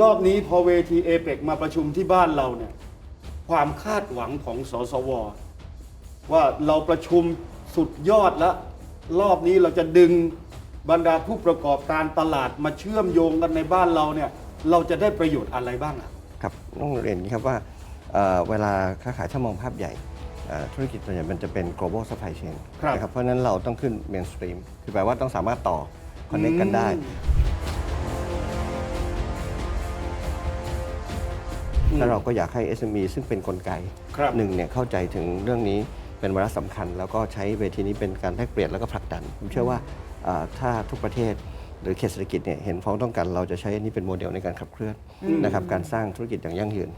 รอบนี้พอเวทีเอเปกมาประชุมที่บ้านเราเนี่ย ความคาดหวังของสสว ว่าเราประชุมสุดยอดแล้วรอบนี้เราจะดึงบรรดาผู้ประกอบการตลาดมาเชื่อมโยงกันในบ้านเราเนี่ย เราจะได้ประโยชน์อะไรบ้างอะครับต้องเรียนอย่างนี้ครับว่าเอ่อเวลาค้าขายถ้ามองภาพใหญ่เอ่อธุรกิจส่วนใหญ่มันจะเป็น global supply chain ครับ นะครับเพราะฉะนั้นเราต้องขึ้น mainstream คือแปลว่าต้องสามารถต่อ connect กันได้อื แล้วเราก็อยากให้ SME ซึ่งเป็นนกลไกครับหนึ่งเนี่ยเข้าใจถึงเรื่องนี้เป็นวาระสำคัญ แล้วก็ใช้เวทีนี้เป็นการแลกเปลี่ยนแล้วก็ผลักดันผมเชื่อว่าเอ่อถ้าทุกประเทศหรือเขตเศรษฐกิจเนี่ยเห็นพ้องต้องกันเราจะใช้อันนี้เป็นโมเดลในการขับเคลื่อนนะครับการสร้างธุรกิจอย่างยั่งยืน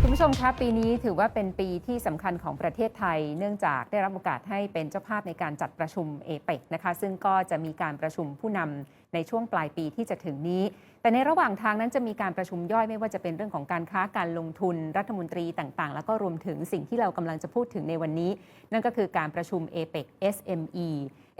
คุณผู้ชมคะปีนี้ถือว่าเป็นปีที่สำคัญของประเทศไทย เนื่องจากได้รับโอกาสให้เป็นเจ้าภาพในการจัดประชุมเอเปกนะคะซึ่งก็จะมีการประชุมผู้นำ ในช่วงปลายปีที่จะถึงนี้ แต่ในระหว่างทางนั้นจะมีการประชุมย่อยไม่ว่าจะเป็นเรื่องของการค้าการลงทุนรัฐมนตรีต่างๆ แล้วก็รวมถึงสิ่งที่เรากำลังจะพูดถึงในวันนี้ นั่นก็คือการประชุม APEC SME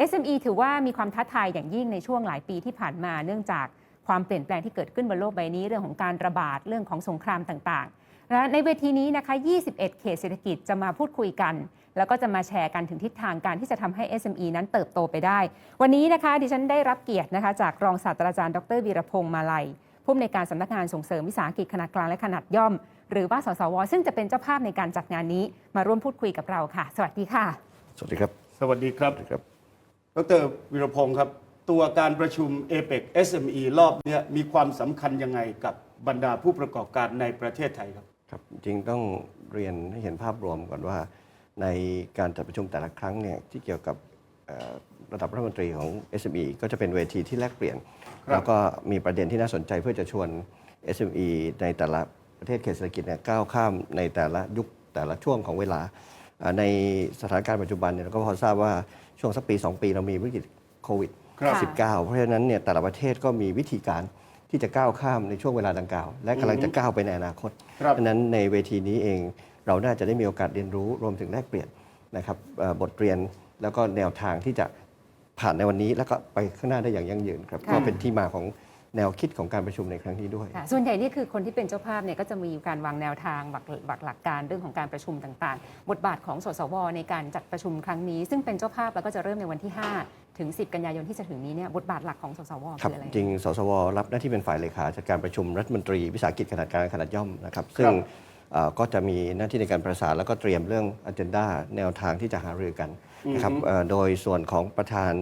SME ถือว่ามีความท้าทายอย่างยิ่งในช่วงหลายปีที่ผ่านมาเนื่องจากความเปลี่ยนแปลงที่เกิดขึ้นบนโลกใบนี้เรื่องของการระบาดเรื่องของสงครามต่างๆ และในเวทีนี้นะคะ 21 เขตเศรษฐกิจจะมาพูดคุยกัน แล้วก็จะมาแชร์กันถึงทิศทางการที่จะทำให้ SME นั้นเติบโตไปได้ วันนี้นะคะดิฉันได้รับเกียรตินะคะจากรองศาสตราจารย์ดรวีรพงษ์มาลัยผู้อำนวยการสำนักงานส่งเสริมวิสาหกิจขนาดกลางและขนาดย่อม หรือว่าสสว ซึ่งจะเป็นเจ้าภาพในการจัดงานนี้มาร่วมพูดคุยกับเราค่ะ สวัสดีค่ะ สวัสดีครับ สวัสดีครับสวัสดีครับดรวิรพงศ์ครับ ตัวการประชุม APEC SME รอบเนี้ยมีความสำคัญยังไงกับบรรดาผู้ประกอบการในประเทศไทยครับ ครับจริงต้องเรียนให้เห็นภาพรวมก่อนว่า ในการจัดประชุมแต่ละครั้งเนี่ยที่เกี่ยวกับระดับรัฐมนตรีของ SME ก็จะเป็นเวทีที่แลกเปลี่ยน แล้วก็มีประเด็นที่น่าสนใจเพื่อจะชวน SME ในแต่ละประเทศเขตเศรษฐกิจเนี่ยก้าวข้ามในแต่ละยุคแต่ละช่วงของเวลา ในสถานการณ์ปัจจุบันเนี่ยเราก็พอทราบว่าช่วงสักปี 2 ปีเรามีวิกฤตโควิดครับค่ะ19 เพราะฉะนั้นเนี่ยแต่ละประเทศก็มีวิธีการ ที่จะก้าวข้ามในช่วงเวลาดังกล่าว และกำลังจะก้าวไปในอนาคตครับดังนั้นในเวทีนี้เองเราน่าจะได้มีโอกาสเรียนรู้รวมถึงแลกเปลี่ยนนะครับเอ่อบทเรียนแล้วก็แนวทางที่จะผ่านในวันนี้ แล้วก็ไปข้างหน้าได้อย่างยั่งยืนครับค่ะก็เป็นที่มาของแนวคิดของการประชุมในครั้งนี้ด้วยค่ะส่วนใหญ่นี่คือคนที่เป็นเจ้าภาพเนี่ยก็จะมีการวางแนวทางหลักหลักหลักการเรื่องของการประชุมต่างๆ บทบาทของสสวในการจัดประชุมครั้งนี้ ซึ่งเป็นเจ้าภาพแล้วก็จะเริ่มในวันที่ 5 ถึง 10 กันยายนที่จะถึงนี้เนี่ยบทบาทหลักของสสวครับคืออะไร จริงสสวรับหน้าที่เป็นฝ่ายเลขาจัดการประชุมรัฐมนตรี วิสาหกิจขนาดกลางขนาดย่อมนะครับซึ่งเอ่อก็จะมีหน้าที่ในการประสานแล้วก็เตรียมเรื่องอ g e n d a แนวทางที่จะหารือกันนะครับเอ่อโดยส่วนของประธาน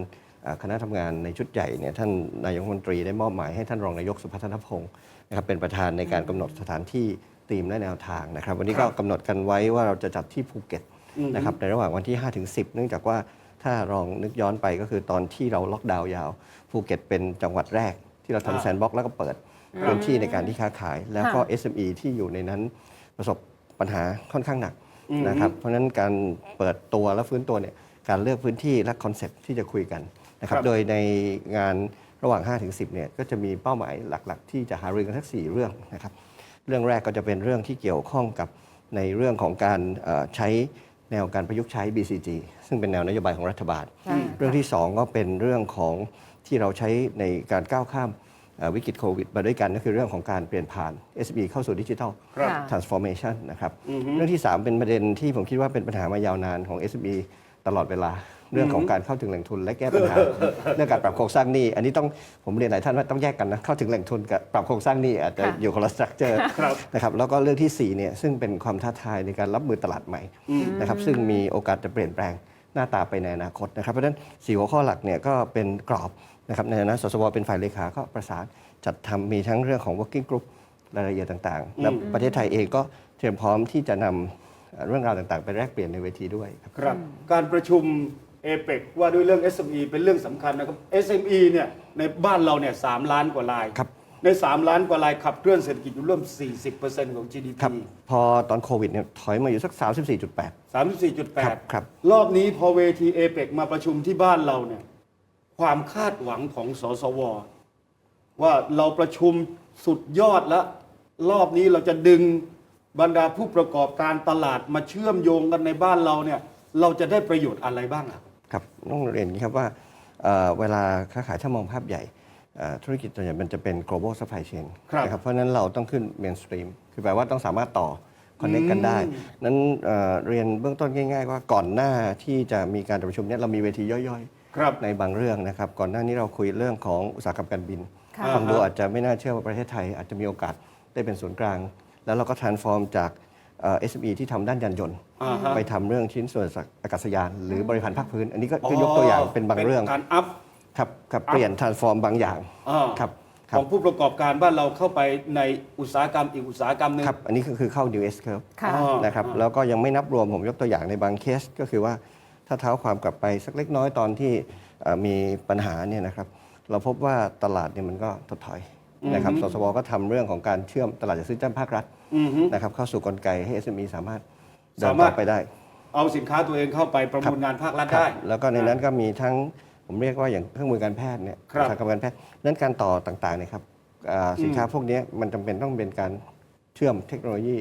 เอ่อคณะทำงานในชุดใหญ่เนี่ยท่านนายกรัฐมนตรีได้มอบหมายให้ท่านรองนายกสุพัฒนพงศ์นะครับเป็นประธานในการกำหนดสถานที่ธีมและแนวทางนะครับ วันนี้ก็กำหนดกันไว้ว่าเราจะจัดที่ภูเก็ตนะครับในระหว่างวันที่5ถึง10 เนื่องจากว่า ถ้าลองนึกย้อนไปก็คือตอนที่เราล็อกดาวน์ยาวภูเก็ตเป็นจังหวัดแรก ที่เราอ่าทำแซนด์บ็อกซ์แล้วก็เปิดพื้นที่ในการที่ค้าขาย แล้วก็ SME ที่อยู่ในนั้นประสบปัญหาค่อนข้างหนักนะครับเพราะฉะนั้นการเปิดตัวและฟื้นตัวเนี่ยการเลือกพื้นที่และคอนเซ็ปต์ที่จะคุยกันนะครับครับ โดยในงานระหว่าง5ถึง10เนี่ยก็จะมีเป้าหมายหลักๆ ที่จะหารือกันทั้ง4เรื่องนะครับเรื่องแรกก็จะเป็นเรื่องที่เกี่ยวข้องกับในเรื่องของการเอ่อใช้ แนวการประยุกต์ใช้ BCG ซึ่งเป็นแนวนโยบายของรัฐบาล ใช่เรื่องที่ 2 ก็เป็นเรื่องของที่เราใช้ในการก้าวข้ามเอ่อวิกฤตโควิดมาด้วยกันก็คือเรื่องของการเปลี่ยนผ่าน SB เข้าสู่ดิจิทัล ครับ ค่ะ transformation นะครับ เรื่องที่ 3 เป็นประเด็นที่ผมคิดว่าเป็นปัญหามายาวนานของ SME ตลอดเวลาเรื่องของการเข้าถึงแหล่งทุนและแก้ปัญหาเรื่องการปรับโครงสร้างหนี้ อันนี้ต้องผมเรียนหลายท่านว่าต้องแยกกันนะเข้าถึงแหล่งทุนกับปรับโครงสร้างหนี้อาจจะค่ะอยู่คนละสตรัคเจอร์ครับนะครับแล้วก็เรื่องที่4เนี่ยซึ่งเป็นความท้าทายในการรับมือตลาดใหม่นะครับซึ่งมีโอกาสจะเปลี่ยนแปลงหน้าตาไปในอนาคตนะครับเพราะฉะนั้นสี่หัวข้อหลักเนี่ยก็เป็นกรอบนะครับในฐานะสสวเป็นฝ่ายเลขาก็ประสานจัดทำมีทั้งเรื่องของ working group รายละเอียดต่างๆ และประเทศไทยเองก็เตรียมพร้อมที่จะนำ เอ่อเรื่องราวต่างๆ ไปแลกเปลี่ยนในเวทีด้วยครับครับ การประชุมเอเปกว่าด้วยเรื่อง SME เป็นเรื่องสำคัญนะครับ SME เนี่ยในบ้านเราเนี่ยสล้านกว่าลาย ครับ ใน 3 ล้านกว่าลายขับเคลื่อนเศรษฐกิจอยู่ร่วม 40%ของ GDP ครับพอตอนโควิดเนี่ยถอยมาอยู่สัก 34.8 ครับ34.8 ครับ รอบนี้พอเวทีเอเปกมาประชุมที่บ้านเราเนี่ยความคาดหวังของสสว ว่าเราประชุมสุดยอดแล้ว รอบนี้เราจะดึง บรรดาผู้ประกอบการตลาดมาเชื่อมโยงกันในบ้านเราเนี่ยเราจะได้ประโยชน์อะไรบ้างอะครับต้องเรียนอย่างนี้ครับว่าเอ่อเวลาค้าขายถ้ามองภาพใหญ่เอ่อธุรกิจตัวใหญ่มันจะเป็น global supply chain ครับนะครับเพราะฉะนั้นเราต้องขึ้น mainstream คือแปลว่าต้องสามารถต่อ connect กันได้ นั้นเอ่อเรียนเบื้องต้นง่าย ๆ ว่าก่อนหน้าที่จะมีการประชุมเนี้เรามีเวทีย่อยครับๆในบางเรื่องนะครับ ก่อนหน้านี้เราคุยเรื่องของอุตสาหกรรมการบิน ค่ะ ฟังดูอาจจะไม่น่าเชื่อว่าประเทศไทยอาจจะมีโอกาสได้เป็นศูนย์กลาง แล้วเราก็ transform จากเอ่อ SME ที่ทำด้านยานยนต์ อ่าฮะ ไปทำเรื่องชิ้นส่วนอากาศยาน หรือบริพันธ์ภาคพื้น อันนี้ก็คือยกตัวอย่างเป็นบางเรื่องการอัพ ครับครับเปลี่ยน transform บางอย่างอ่า ครับคขรับองผู้ประกอบการบ้านเราเข้าไปในอุตสาหกรรมอีกอุตสาหกรรมหนึ่ง ครับอันนี้ก็คือเข้า New S curve ค่ะ อ๋อ นะครับแล้วก็ยังไม่นับรวมผมยกตัวอย่างในบางเคสก็คือว่าถ้าเท้าความกลับไปสักเล็กน้อยตอนที่เอ่อมีปัญหาเนี่ยนะครับเราพบว่าตลาดเนี่ยมันก็ถดถอย นะครับสสวก็ทำเรื่องของการเชื่อมตลาดจัดซื้อจ้างภาครัฐอือฮึนะครับเข้าสู่กลไกให้ SME สามารถเดินสามารต่ถอไปได้ เอาสินค้าตัวเองเข้าไปประมูลงานภาครัฐครัได้บแล้วก็ในนั้นก็มีทั้งผมเรียกว่าอย่างเครื่องมือการแพทย์เนี่ยครับอุตสาหกรรมการแพทย์นั้นการต่อต่างๆเนี่ยครับอ่าสินค้าพวกนี้มันจำเป็นต้องเป็นการเชื่อมเทคโนโลยี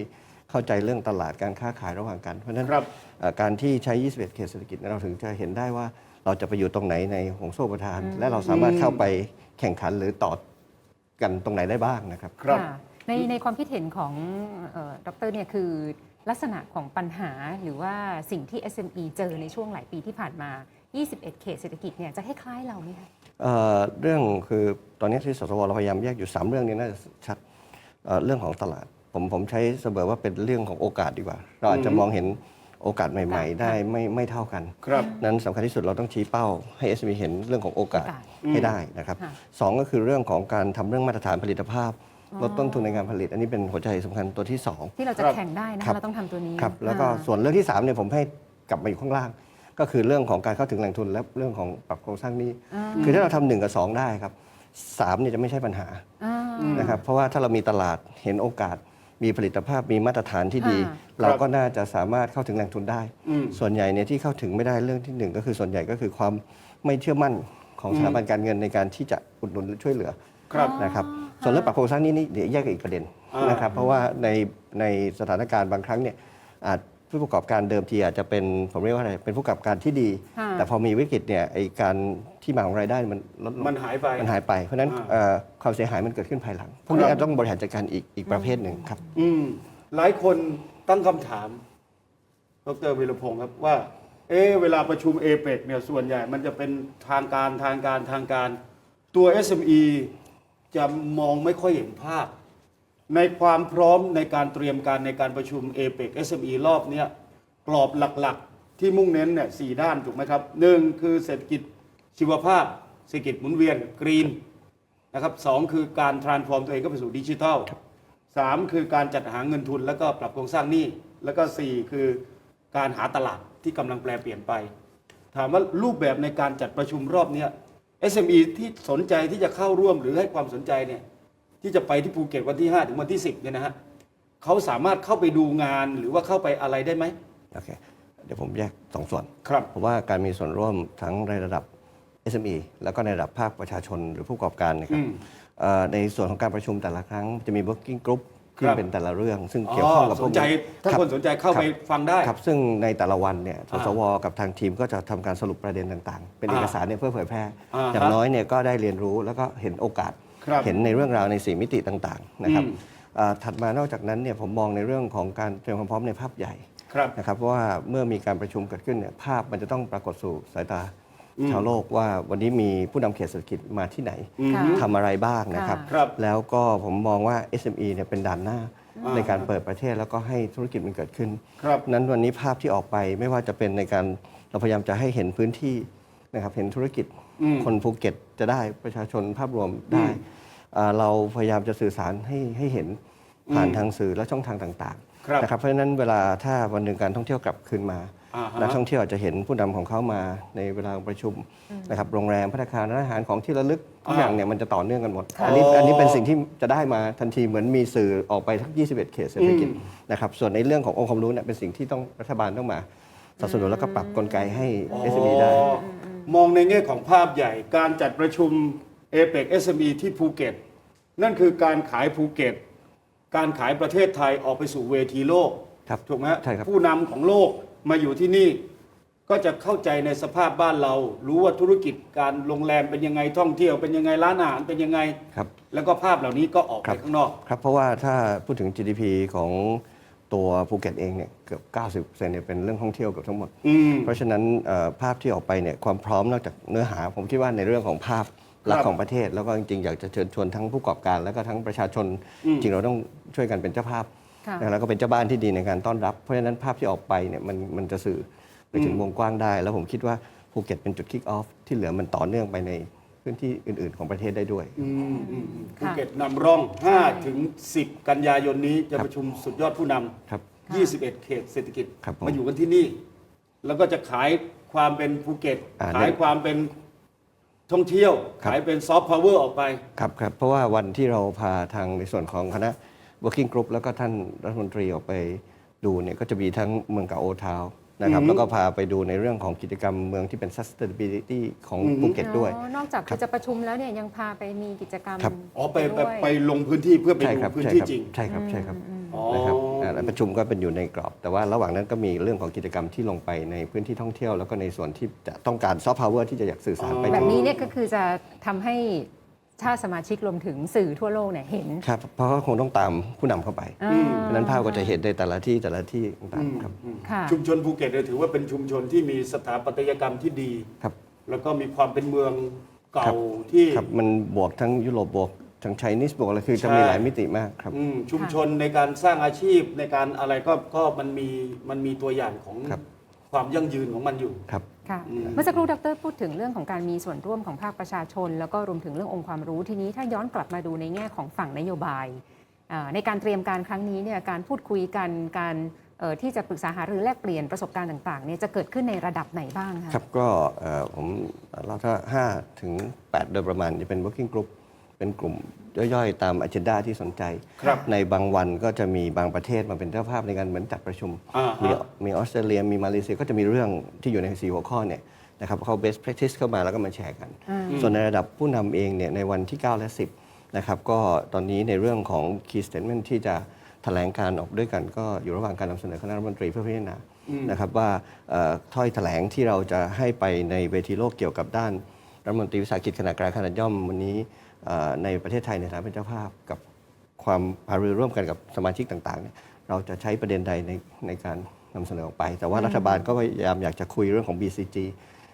เข้าใจเรื่องตลาดการค้าขายระหว่างกัน เพราะฉะนั้นครับเอ่อการที่ใช้ 21 เขตเศรษฐกิจเราถึงจะเห็นได้ว่าเราจะไปอยู่ตรงไหนในห่วงโซ่ประทาน และเราสามารถเข้าไปแข่งขันหรือต่อ กันตรงไหนได้บ้างนะครับ ครับค่ะในในความคิดเห็นของเอ่อดรเนี่ยคือลักษณะของปัญหาหรือว่าสิ่งที่ SME เจอในช่วงหลายปีที่ผ่านมา 21 เขตเศรษฐกิจเนี่ยจะคล้ายๆเราไหมคะ เอ่อเรื่องคือตอนนี้ที่สสวเราพยายามแยกอยู่ 3 เรื่องนี้น่าจะชัดเอ่อเรื่องของตลาด ผมผมใช้เสมอว่าเป็นเรื่องของโอกาสดีกว่า เราอาจจะมองเห็น โอกาสใหม่ ๆ ได้ไม่ไม่เท่ากัน ครับ นั้นสำคัญที่สุดเราต้องชี้เป้าให้ SME เห็นเรื่องของโอกาสโอกาสให้ได้นะครับค่ะ สองก็คือเรื่องของการทำเรื่องมาตรฐานผลิตภาพลดต้นทุนในการผลิต อันนี้เป็นหัวใจสำคัญตัวที่สอง ที่เราจะครับ แข่งได้นะครัคะบ เราต้องทำตัวนี้ครับแล้วก็อ่า ส่วนเรื่องที่3เนี่ยผมให้กลับมาอยู่ข้างล่าง ก็คือเรื่องของการเข้าถึงแหล่งทุนและเรื่องของปรับโครงสร้างหนี้ อ่า คือถ้าเราทำหนึ่งกับสองได้ครับสามเนี่ยจะไม่ใช่ปัญหาอ่า นะครับเพราะว่าถ้าเรามีตลาดเห็นโอกาส มีผลิตภาพมีมาตรฐานที่ดีค่ะเราก็น่าจะสามารถเข้าถึงแหล่งทุนได้อืมส่วนใหญ่เนี่ยที่เข้าถึงไม่ได้เรื่องที่หนึ่งก็คือส่วนใหญ่ก็คือความไม่เชื่อมั่นของสถาบันการเงินในการที่จะอุดหนุนหรือช่วยเหลือครับนะครับส่วนเรื่องปรับโครงสร้างหนี้นี่เดี๋ยวแยกกับอีกประเด็นอ่านนะครับเพราะว่าในในสถานการณ์บางครั้งเนี่ยอาจ ผู้ประกอบการเดิมทีอาจจะเป็นผมเรียกว่าอะไรเป็นผู้ประกอบการที่ดี ค่ะแต่พอมีวิกฤตเนี่ยไอการที่มาของรายได้มันลดลงมันหายไป มันหายไปเพราะฉะนั้นอ่า เอ่อความเสียหายมันเกิดขึ้นภายหลังพวกนี้ครับต้องบริหารจัดการอีกอีกประเภทหนึ่งครับ อืมหลายคนตั้งคำถาม ดรวิรพงศ์ครับว่า เอ๊ะเวลาประชุมเอเปกเนี่ยส่วนใหญ่มันจะเป็นทางการทางการทางการ ตัว SME จะมองไม่ค่อยเห็นภาพ ในความพร้อมในการเตรียมการในการประชุมเอเปก SME รอบเนี้ยกรอบหลักๆ ที่มุ่งเน้นเนี่ยสี่ด้านถูกไหมครับหนึ่งคือเศรษฐกิจชีวภาพ เศรษฐกิจหมุนเวียนกรีนนะครับสองคือการทรานส์ฟอร์มตัวเองก็ไปสู่ดิจิทัลสามคือการจัดหาเงินทุนแล้วก็ปรับโครงสร้างหนี้แล้วก็สี่คือการหาตลาดที่กำลังแปลเปลี่ยนไป ถามว่ารูปแบบในการจัดประชุมรอบเนี้ย SME ที่สนใจที่จะเข้าร่วมหรือให้ความสนใจเนี่ย ที่จะไปที่ภูเก็ตวันที่ 5 ถึงวันที่ 10เนี่ยนะฮะเขาสามารถเข้าไปดูงานหรือว่าเข้าไปอะไรได้ไหมโอเคเดี๋ยวผมแยกสองส่วนครับผมว่าการมีส่วนร่วมทั้งในระดับ SME แล้วก็ในระดับภาคประชาชนหรือผู้ประกอบการนะครับอืมเอ่อในส่วนของการประชุมแต่ละครั้งจะมี working group ที่ครับเป็นแต่ละเรื่อง ซึ่งเกี่ยวข้องกับสพวกนใจถ้ารับคนสนใจเข้าไปครับฟังได้ครับ ซึ่งในแต่ละวันเนี่ยสอ่าสวกับทางทีมก็จะทำการสรุปประเด็นต่างๆ เป็นอ่าเอกสารเนี่ยเพื่อเผยแพร่อ่าฮะอย่างน้อยเนี่ยก็ได้เรียนรู้แล้วก็เห็นโอกาสครับ เห็นในเรื่องราวในสีมิติต่างๆนะครับอืมอ่าถัดมานอกจากนั้นเนี่ยผมมองในเรื่องของการเตรียมความพร้อมในภาพใหญ่ครับนะครับเพราะว่าเมื่อมีการประชุมเกิดขึ้นเนี่ยภาพมันจะต้องปรากฏสู่สายตาอืมชาวโลกว่าวันนี้มีผู้นำเขตเศรษฐกิจมาที่ไหนอืมค่ะทำอะไรบ้างนะครับค่ะครับ แล้วก็ผมมองว่า SME เนี่ยเป็นด่านหน้าอ่าในการเปิดประเทศแล้วก็ให้ธุรกิจมันเกิดขึ้นครับนั้นวันนี้ภาพที่ออกไปไม่ว่าจะเป็นในการเราพยายามจะให้เห็นพื้นที่นะครับเห็นธุรกิจอืม คนภูเก็ตจะได้ประชาชนภาพรวมได้อืมอ่าเราพยายามจะสื่อสารให้ให้เห็นผ่านอืมทางสื่อและช่องทางต่างครับๆนะครับเพราะฉะนั้นเวลาถ้าวันหนึ่งการท่องเที่ยวกลับคืนมาอ่าฮะนักท่องเที่ยวอาจจะเห็นผู้นำของเขามาในเวลาประชุมนะครับโรงแรมพัฒนาคารร้านอาหารของที่ระลึกทุกอ่าอย่างเนี่ยมันจะต่อเนื่องกันหมดค่ะอันนี้อ๋ออัอันนี้เป็นสิ่งที่จะได้มาทันทีเหมือนมีสื่อออกไปทั้ง 21 เขตเศรษฐกิจอืมนะครับส่วนในเรื่องขององค์ความรู้เนี่ยเป็นสิ่งที่ต้องรัฐบาลต้องมาสนับสนุนแล้วก็ปรับกลไกให้ SME ได้อ๋อ มองในแง่ของภาพใหญ่ การจัดประชุมเอเปก SME ที่ภูเก็ต นั่นคือการขายภูเก็ต การขายประเทศไทยออกไปสู่เวทีโลกครับถูกไหมฮะใช่ครับผู้นำของโลกมาอยู่ที่นี่ ก็จะเข้าใจในสภาพบ้านเรา รู้ว่าธุรกิจการโรงแรมเป็นยังไงท่องเที่ยวเป็นยังไงร้านอาหารเป็นยังไงครับแล้วก็ภาพเหล่านี้ก็ออกครัไปบข้างนอก ครับเพราะว่าถ้าพูดถึง GDP ของ ตัวภูเก็ตเองเนี่ยเกือบ 90%เนี่ยเป็นเรื่องท่องเที่ยวเกือบทั้งหมดอืมเพราะฉะนั้นเอ่อภาพที่ออกไปเนี่ยความพร้อมนอกจากเนื้อหา ผมคิดว่าในเรื่องของภาพลักษครับณ์ของประเทศ แล้วก็จริงๆ อยากจะเชิญชวนทั้งผู้ประกอบการ แล้วก็ทั้งประชาชนอืมจริงเราต้องช่วยกันเป็นเจ้าภาพค่ะนะแล้วก็เป็นเจ้าบ้านที่ดีในการต้อนรับ เพราะฉะนั้นภาพที่ออกไปเนี่ยมันมันจะสื่อไปถึงวงกว้างได้ แล้วผมคิดว่าภูเก็ตเป็นจุดคิกออฟที่เหลือมันต่อเนื่องไปใน พื้นที่อื่น ๆ ของประเทศได้ด้วย อืมอืมอืมค่ะภูเก็ตนำร่อง 5 ถึง 10 กันยายนนี้จะครับประชุมสุดยอดผู้นครับำ 21 เขตเศรษฐกิจ ครับผมมาอยู่กันที่นี่ แล้วก็จะขายความเป็นภูเก็ต อ่าขายความเป็นท่องเที่ยว ครับ ขายเป็นซอฟต์พาวเวอร์ออกไป ครับครับเพราะว่าวันที่เราพาทางในส่วนของคณะ working group แล้วก็ท่านรัฐมนตรีออกไปดูเนี่ยก็จะมีทั้งเมืองเก่าโอทาวนะครับอือฮึแล้วก็พาไปดูในเรื่องของกิจกรรมเมืองที่เป็น sustainability ของอือฮึภูเก็ตด้วย อ๋อนอกจากครัคืบอจะประชุมแล้วเนี่ยยังพาไปมีกิจกรรมครับอ๋อไปไปด้วยไปลงพื้นที่เพื่อไปใช่ดูครับพื้นใช่ที่ครับจริงใช่ครับใช่ครับอ๋อนะครับอ่าแล้วประชุมก็เป็นอยู่ในกรอบ แต่ว่าระหว่างนั้นก็มีเรื่องของกิจกรรมที่ลงไปในพื้นที่ท่องเที่ยว แล้วก็ในส่วนที่จะต้องการซอฟต์พาวเวอร์ที่จะอยากสื่อสารไปอ๋อแบถึบง นี้เนี่ยก็คือจะทำให้ ชาติสมาชิกรวมถึงสื่อทั่วโลกเนี่ยเห็น ครับเพราะก็คงต้องตามผู้นำเข้าไปอ่า เพราะฉะนั้นภาพก็จะเห็นในแต่ละที่แต่ละที่ต่างๆครับค่ะ ชุมชนภูเก็ตเนี่ยถือว่าเป็นชุมชนที่มีสถาปัตยกรรมที่ดี ครับ แล้วก็มีความเป็นเมืองครัเก่าบที่ ครับมันบวกทั้งยุโรปบวกทั้งไชนีสบวกอะไรคือจะมีใช่ หลายมิติมากครับ อืมชุมชนในการสร้างอาชีพในการอะไรก็ก็มันมีมันมีตัวอย่างของครับ ความยั่งยืนของมันอยู่ ครับ ค่ะอืมเมื่อสักครู่ดรพูดถึงเรื่องของการมีส่วนร่วมของภาคประชาชน แล้วก็รวมถึงเรื่ององค์ความรู้ทีนี้ถ้าย้อนกลับมาดูในแง่ของฝั่งนโยบายอ่าในการเตรียมการครั้งนี้เนี่ยการพูดคุยกันการเอ่อที่จะปรึกษาหารือแลกเปลี่ยนประสบการณ์ต่างๆเนี่ยจะเกิดขึ้นในระดับไหนบ้างคะครับก็เอ่อผมเราถ้า5ถึง8โดยประมาณจะเป็น working group เป็นกลุ่ม ย่อยๆ ตาม agenda ที่สนใจ ครับในบางวันก็จะมีบางประเทศมาเป็นเจ้าภาพในการเหมือนจัดประชุม อ่าฮะ มีมีออสเตรเลียมีมาเลเซียก็จะมีเรื่องที่อยู่ในสี่หัวข้อเนี่ยนะครับเขา best practice เข้ามาแล้วก็มาแชร์กัน ส่วนในระดับผู้นำเองเนี่ยในวันที่ 9 และ 10นะครับก็ตอนนี้ในเรื่องของ key statement ที่จะแถลงการออกด้วยกันก็อยู่ระหว่างการนำเสนอคณะรัฐมนตรีเพื่อพิจารณานะครับว่าเอ่อถ้อยแถลงที่เราจะให้ไปในเวทีโลกเกี่ยวกับด้าน รัฐมนตรีวิสาหกิจขนาดกลางขนาดย่อมวันนี้เอ่อ ในประเทศไทยในฐานะเป็นเจ้าภาพกับความหารือร่วมกันกับสมาชิกต่างๆเนี่ยเราจะใช้ประเด็นใดในในการนำเสนอออกไป แต่ว่ารัฐบาลก็พยายามอยากจะคุยเรื่องของ BCG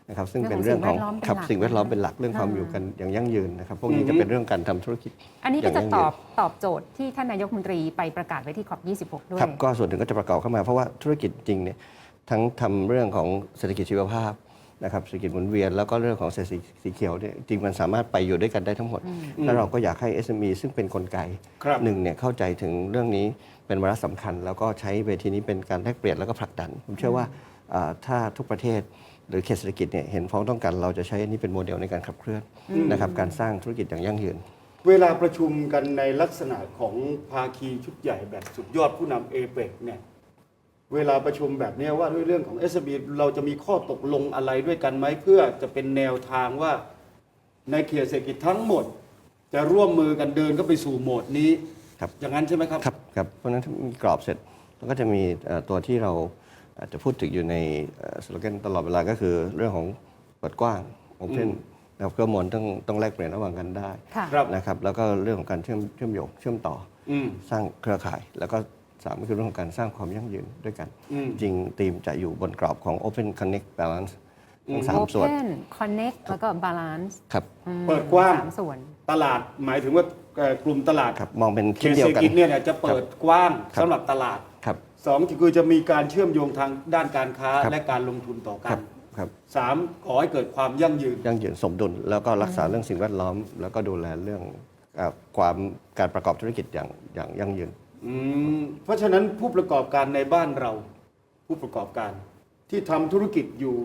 นะครับซึ่งเป็นเรื่องของเรื่องของครับสิ่สิ่งงแวแวดดล้ล้ออมมเป็นหลักเรื่องความอ่าอยู่กันอย่างยั่งยืนนะครับพวกนี้จะเป็นเรื่องการทำธุรกิจ อันนี้ก็จะย่างตยั่งยือบตอบโจทย์ที่ท่านนายกรัฐมนตรีไปประกาศไว้ที่ขอบ26 ด้วยครับก็ส่วนหนึ่งก็จะประกอบเข้ามาเพราะว่าธุรกิจจริงเนี่ยทั้งทำเรื่องของเศรษฐกิจชีวภาพ นะครับเศรษฐกิจหมุนเวียนแล้วก็เรื่องของเศรษฐกิจสีเขียวเนี่ยจริงมันสามารถไปอยู่ด้วยกันได้ทั้งหมด แล้วเราก็อยากให้ SME ซึ่งเป็นนกลไกครับหนึ่งเนี่ยเข้าใจถึงเรื่องนี้เป็นวาระสำคัญ แล้วก็ใช้เวทีนี้เป็นการแลกเปลี่ยนแล้วก็ผลักดัน ผมเชื่อว่าอ่าถ้าทุกประเทศหรือเขตเศรษฐกิจเนี่ยเห็นพ้องต้องกันเราจะใช้อันนี้เป็นโมเดลในการขับเคลื่อนนะครับการสร้างธุรกิจอย่างยั่งยืน เวลาประชุมกันในลักษณะของภาคีชุดใหญ่แบบสุดยอดผู้นำเอเปกเนี่ย เวลาประชุมแบบเนี้ยว่าด้วยเรื่องของ s อ b เราจะมีข้อตกลงอะไรด้วยกันไหมเพื่อจะเป็นแนวทางว่าในเขตเศรษฐกิจทั้งหมด จะร่วมมือกันเดินเข้าไปสู่โหมดนี้ครับอย่างนั้นใช่ไหมครับครับครับเพราะฉะนั้นถ้ามีกรอบเสร็จแล้วก็จะมีเอ่อตัวที่เราอาจจะพูดถึงอยู่ในสโลแกนตลอดเวลาก็คือเรื่องของเปิดกว้างโอเพนนะครับเครื่องมวลต้องต้องแลกเปลี่ยนระหว่างกันได้ค่ะครับนะครับแล้วก็เรื่องของการเชื่อมเชื่อมโยงเชื่อมต่ออืมสร้างเครือข่ายแล้วก็ สามก็คือเรื่องของการสร้างความยั่งยืนด้วยกันอืมจริงทีมจะอยู่บนกรอบของ Open Connect Balance ทั้งสามส่วน Open Connect แล้วก็ Balance ครับอืมเปิดกว้างสามส่วน ตลาดหมายถึงว่าเอ่อกลุ่มตลาดครับมองเป็นเขชิ้นตเดีเศยรวษฐกันกิจเนี่ยจะเปิดกว้างครับสำหรับตลาดครับสองคือจะมีการเชื่อมโยงทางด้านการค้าครับและการลงทุนต่อคกัรันบครับสามขอให้เกิดความยั่งยืนยั่งยืนสมดุล แล้วก็รักษาเรื่องสิ่งแวดล้อม แล้วก็ดูแลเรื่องเอ่อความการประกอบธุรกิจอย่างอย่างยั่งยืน อืมเพราะฉะนั้นผู้ประกอบการในบ้านเรา ผู้ประกอบการ ที่ทำธุรกิจอยู่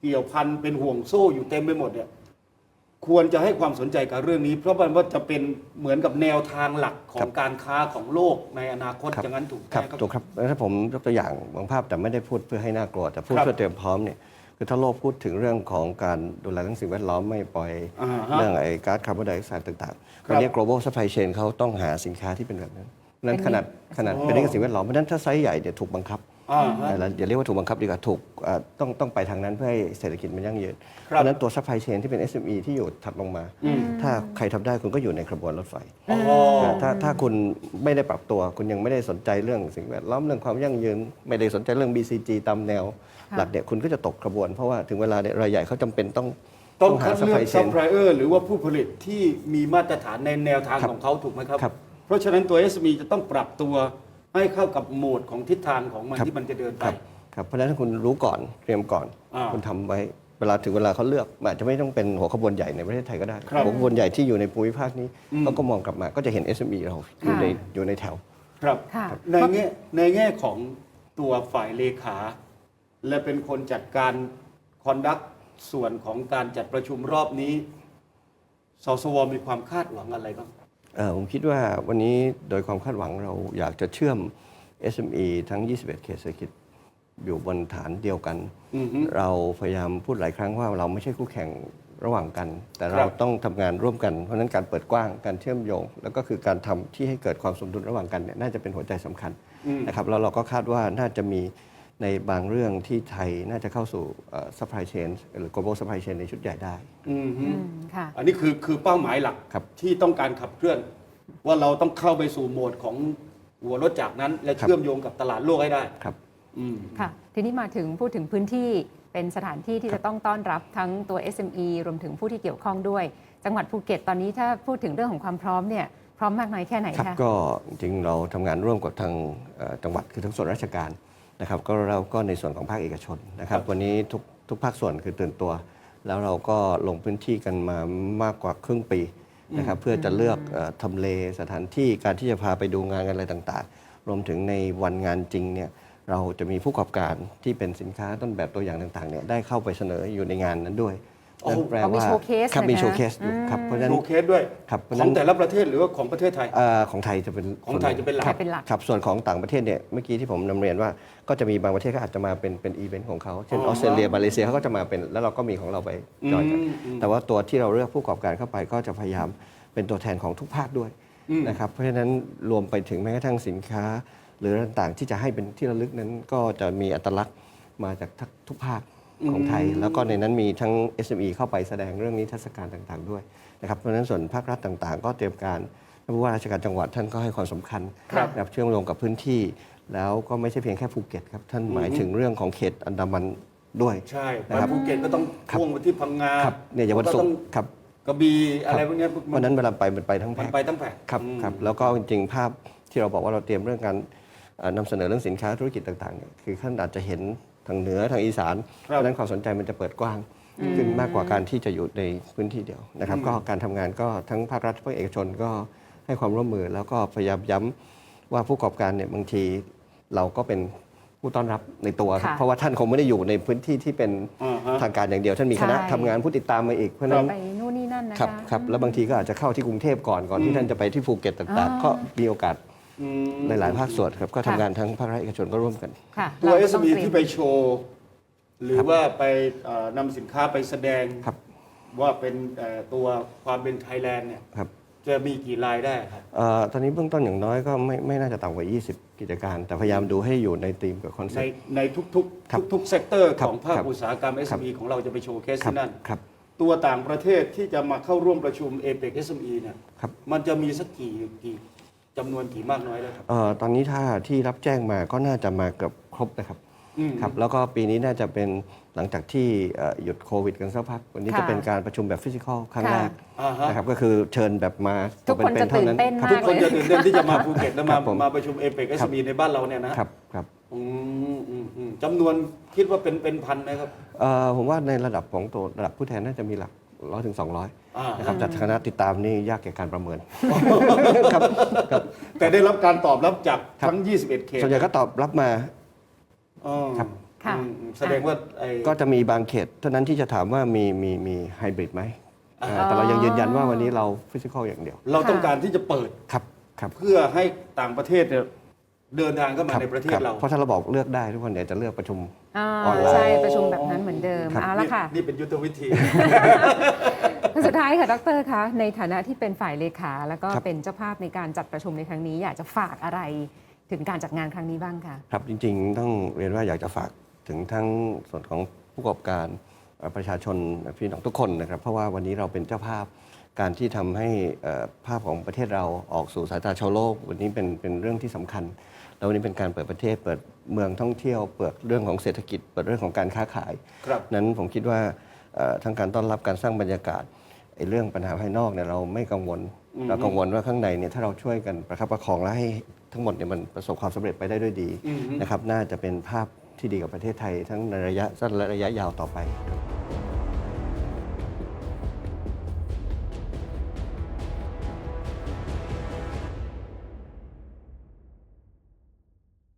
เกี่ยวพันเป็นห่วงโซ่อยู่เต็มไปหมดเนี่ยควรจะให้ความสนใจกับเรื่องนี้ เพราะมันว่าจะเป็นเหมือนกับแนวทางหลักขอครังบการค้าของโลกในอนาคตครับ อย่างนั้นถูกไหมครับครับถูกครับแล้วถ้าผมยกตัวอย่างบางภาพแต่ไม่ได้พูดเพื่อให้น่ากลัว แต่พูดครับเพื่อเตรียมพร้อมเนี่ยคือถ้าโลกพูดถึงเรื่องของการดูแลเรื่องสิ่งแวดล้อมไม่ปล่อยอ่าฮะเรื่องไอ้ก๊าซคาร์บอนไดออกไซด์ต่างๆครับวันนี้ global supply chain เขาต้องหาสินค้าที่เป็นแบบนั้นเพราะฉะ นั้นขนาดขนาดอ๋อเป็นเรื่องสิ่งแวดล้อมเพราะฉะนั้นถ้าไซส์ใหญ่เนี่ยถูกบังคับอ่าฮะแล้วอย่าเรียกว่าถูกบังคับดีกว่าถูกเอ่อต้องต้องไปทางนั้นเพื่อให้เศรษฐกิจมันยั่งยืนคเพรับราะฉะนั้นตัวซัพพลายเชนที่เป็น SME ที่อยู่ถัดลงมา ถ้าใครทำได้คุณก็อยู่ในกระบวนรถไฟอ๋อถ้าถ้าคุณไม่ได้ปรับตัว คุณยังไม่ได้สนใจเรื่องสิ่งแวดล้อมเรื่องความยั่งยืน ไม่ได้สนใจเรื่อง BCG ตามแนวค่ะหลักเนี่ยคุณก็จะตกกระบวน เพราะว่าถึงเวลาเนี่ยรายใหญ่เขาจำเป็นต้องต้องหาคัดซัพเลืพอลากยเชซัพนพลายเออร์หรือว่าผู้ผลิตที่มีมาตรฐานในแนวทางครับของเขาถูกไหมครับ ครับ เพราะฉะนั้นตัว SME จะต้องปรับตัวให้เข้ากับโหมดของทิศทางของมันครับ ที่มันจะเดินไป ครับครับเพราะฉะนั้นถ้าคุณรู้ก่อนเตรียมก่อน อ่าคุณทำไว้เวลาถึงเวลาเขาเลือกมันอาจจะไม่ต้องเป็นหัวขบวนใหญ่ในประเทศไทยก็ได้ครับหัวขบวนใหญ่ที่อยู่ในภูมิภาคนี้อืมเขาก็มองกลับมาก็จะเห็น SME เราอยู่ในอยู่ในแถว ครับ ค่ะ ในแง่ในแง่ของตัวฝ่ายเลขา และเป็นคนจัดการคอนดักส่วนของการจัดประชุมรอบนี้สสวมีความคาดหวังอะไรบ้างเอ่อ ผมคิดว่าวันนี้โดยความคาดหวังเราอยากจะเชื่อม SME ทั้ง 21 เขตเศรษฐกิจอยู่บนฐานเดียวกันอือฮึเราพยายามพูดหลายครั้งว่าเราไม่ใช่คู่แข่งระหว่างกัน แต่ครัเราบต้องทำงานร่วมกัน เพราะฉะนั้นการเปิดกว้างการเชื่อมโยง แล้วก็คือการทำที่ให้เกิดความสมดุลระหว่างกันเนี่ยน่าจะเป็นหัวใจสำคัญอืมนะครับแล้วเราก็คาดว่าน่าจะมี ในบางเรื่องที่ไทยน่าจะเข้าสู่เอ่อ supply chain หรือ global supply chain ในชุดใหญ่ได้ อือฮึอืมค่ะ อันนี้คือคือเป้าหมายหลักครับที่ต้องการขับเคลื่อน ว่าเราต้องเข้าไปสู่โหมดของหัวรถจากรนั้น และครับ เชื่อมโยงกับตลาดโลกให้ได้ครับ อืม ค่ะ ทีนี้มาถึงพูดถึงพื้นที่เป็นสถานที่ที่จะต้องต้อนรับทั้งตัว SME รวมถึงผู้ที่เกี่ยวข้องด้วย จังหวัดภูเก็ตตอนนี้ถ้าพูดถึงเรื่องของความพร้อมเนี่ยพร้อมมากน้อยแค่ไหนครับคะ ก็จริงๆเราทำงานร่วมกับทางเอ่อจังหวัดคือทั้งส่วนราชการ นะครับก็เราก็ในส่วนของภาคเอกชนนะครับวันนี้ทุกทุกภาคส่วนคือตื่นตัว แล้วเราก็ลงพื้นที่กันมามากกว่าครึ่งปีนะครับเพื่อจะเลือกเอ่อทำเลสถานที่การที่จะพาไปดูงานกันอะไรต่างๆ รวมถึงในวันงานจริงเนี่ยเราจะมีผู้ประกอบการที่เป็นสินค้าต้นแบบตัวอย่างต่างๆเนี่ยได้เข้าไปเสนออยู่ในงานนั้นด้วยโอ้นั่น แปลเอามีว่าโชว์เคสครับมีเลยนะโชว์เคสอยู่ครับเพราะฉะนั้นโชว์เคสด้วย ครับเพราะขฉะอนั้งนแต่ละประเทศหรือว่าของประเทศไทย เอ่อของไทยจะเป็นของไทยจะเป็นหลัก ครับเป็นหลัก ครับส่วนของต่างประเทศเนี่ยเมื่อกี้ที่ผมนำเรียนว่าก็จะมีบางประเทศก็อาจจะมาเป็นเป็นอีเวนต์ของเขาเช่นอ๋อออสเตรเลียมาเลเซียเขาก็จะมาเป็นแล้วเราก็มีของเราไปจอยกันอืมอืม แต่ว่าตัวที่เราเลือกผู้ประกอบการเข้าไปก็จะพยายามเป็นตัวแทนของทุกภาคด้วยอืมนะครับเพราะฉะนั้นรวมไปถึงแม้กระทั่งสินค้า หรือต่างๆที่จะให้เป็นที่ระลึกนั้นก็จะมีอัตลักษณ์มาจากทุกภาค ของไทย แล้วก็ในนั้นมีทั้ง SME เข้าไปแสดงเรื่องนิทรรศการต่างๆด้วยนะครับเพราะฉะนั้นส่วนภาครัฐต่างๆ ก็เตรียมการท่านผู้ว่าราชการจังหวัดท่านก็ให้ความสำคัญครับนะครับเชื่อมโยงกับพื้นที่ แล้วก็ไม่ใช่เพียงแค่ภูเก็ตครับท่านหมายถึงเรื่องของเขตอันดามันด้วยใช่นะไปครับภูเก็ตก็ต้องครับพ่วงไปที่พังงาครับเนี่ยอย่างวันศุกต้อร์งครับกระบี่อะไรพวกเนี้ยเพราะฉะนั้นเวลาไปมันไปทั้งมันแพ็คไปตั้งแผงครับอืมครับแล้วก็จริงๆภาพที่เราบอกว่าเราเตรียมเรื่องการเอ่อนำเสนอเรื่องสินค้าธุรกิจต่างๆเนี่ยคือท่านอาจจะเห็น ทางเหนือทางอีสานเพครับราะฉะนั้นความสนใจมันจะเปิดกว้าง ขึ้นมากกว่าการที่จะอยู่ในพื้นที่เดียวนะครับ ก็การทำงานก็ทั้งภาครัฐภาคเอกชนก็ให้ความร่วมมือ แล้วก็พยายามย้ำว่าผู้ประกอบการเนี่ยบางทีเราก็เป็นผู้ต้อนรับในตัวครับค่ะเพราะว่าท่านคงไม่ได้อยู่ในพื้นที่ที่เป็นอ่าฮะทางการอย่างเดียว ท่านมีคณะใช่ทำงานผู้ติดตามมาอีกเพราะฉะนั้นไปนู่นนี่นั่นนะครัคะบครับแล้วบางทีก็อาจจะเข้าที่กรุงเทพก่อนก่อนที่ท่านจะไปที่ภูเก็ตต่างๆ ก็มีโอกาส อืมในหลายภาคส่วนครับ ก็ทำงานทั้งภาครัฐเอกชนก็ร่วมกัน ค่ะตัว เราก็ต้อง SME เตรียมที่ไปโชว์ หรือครับว่าไปเอ่อนำสินค้าไปแสดงครับ ว่าเป็นเอ่อตัวความเป็นไทยแลนด์เนี่ยครับจะมีกี่รายได้ครับ เอ่อตอนนี้เบื้องต้นอย่างน้อยก็ไม่ไม่น่าจะต่ำกว่า 20 กิจการ แต่พยายามดูให้อยู่ในธีมกับคอนเซ็ในปต์ ในทุกครับๆ ทุกๆเซกเตอร์ครับของภาคครับอุตสาหกรรม ครับ SME ของเราจะไปโชว์เคสครับที่นั่น ครับ ตัวต่างประเทศที่จะมาเข้าร่วมประชุม APEC SME เนี่ยครับ มันจะมีสักกี่กี่ จำนวนกี่มากน้อยแล้วครับ เอ่อตอนนี้ถ้าที่รับแจ้งมาก็น่าจะมาเกือบครบนะครับอืม ครับแล้วก็ปีนี้น่าจะเป็นหลังจากที่เอ่อหยุดโควิดกันสักพัก วันนี้ค่ะจะเป็นการประชุมแบบฟิสิกอลครั้งแรกอ่าฮะ นะครับก็คือเชิญแบบมาทุกคนจะป็ๆท่าตื่นเต้นครับมากทุกคนจะตื่นเต้นที่จะมาภูเก็ตแล้วครัมาบผม มาประชุม APEC ครับ SME ในบ้านเราเนี่ยนะครับครับอืมอืมอืมจำนวนคิดว่าเป็นเป็นพันไหมครับ เอ่อผมว่าในระดับของตัวระดับผู้แทนน่าจะมีหลัก ร้อยถึงสองร้อยอ่า นะครับแต่คณะติดตามนี่ยากแก่การประเมิน ครับครับ แต่ได้รับการตอบรับจากครับ ทั้ง 21 เขตส่วนใหญ่ก็ตอบรับมา อ๋อครับ ค่ะอืมอืมแสดงว่าไอ้ ก็จะมีบางเขตเท่านั้นที่จะถามว่ามีมีมีไฮบริดไหมอ่าเอ่อแต่เรายังยืนยันว่าวันนี้เราฟิสิกอลอย่างเดียว เราต้องการที่จะเปิดครับครับ เพื่อให้ต่างประเทศเนี่ยเดินทางเข้ามาคบในประเทคศบเรา เพราะถ้าเราบอกเลือกได้ทุกคนเดี๋ยวจะเลือกประชุม อ่าออนไลน์ ใช่ประชุมแบบนั้นเหมือนเดิมครับเอาละค่ะ นี่นี่เป็นยุทธวิธีสุดท้ายค่ะดรคะในฐานะที่เป็นฝ่ายเลขา แล้วก็ครับ เป็นเจ้าภาพในการจัดประชุมในครั้งนี้ อยากจะฝากอะไรถึงการจัดงานครั้งนี้บ้างค่ะครับจริงๆ ต้องเรียนว่าอยากจะฝากถึงทั้งส่วนของผู้ประกอบการเอ่อประชาชนพี่น้องทุกคนนะครับ เพราะว่าวันนี้เราเป็นเจ้าภาพการที่ทำให้เอ่อภาพของประเทศเราออกสู่สายตาชาวโลก วันนี้เป็นเป็นเรื่องที่สำคัญ แล้ววันนี้เป็นการเปิดประเทศ เปิดเมืองท่องเที่ยว เปิดเรื่องของเศรษฐกิจ เปิดเรื่องของการค้าขาย ครับนั้นผมคิดว่าเอ่อทั้งการต้อนรับการสร้างบรรยากาศไอ้เรื่องปัญหาภายนอกเนี่ยเราไม่กังวลอืมเรากังวลว่าข้างในเนี่ยถ้าเราช่วยกันประคับประคองและให้ทั้งหมดเนี่ยมันประสบความสำเร็จไปได้ด้วยดีอืมนะครับ น่าจะเป็นภาพที่ดีกับประเทศไทย ทั้งในระยะสั้นและระยะยาวต่อไปครับ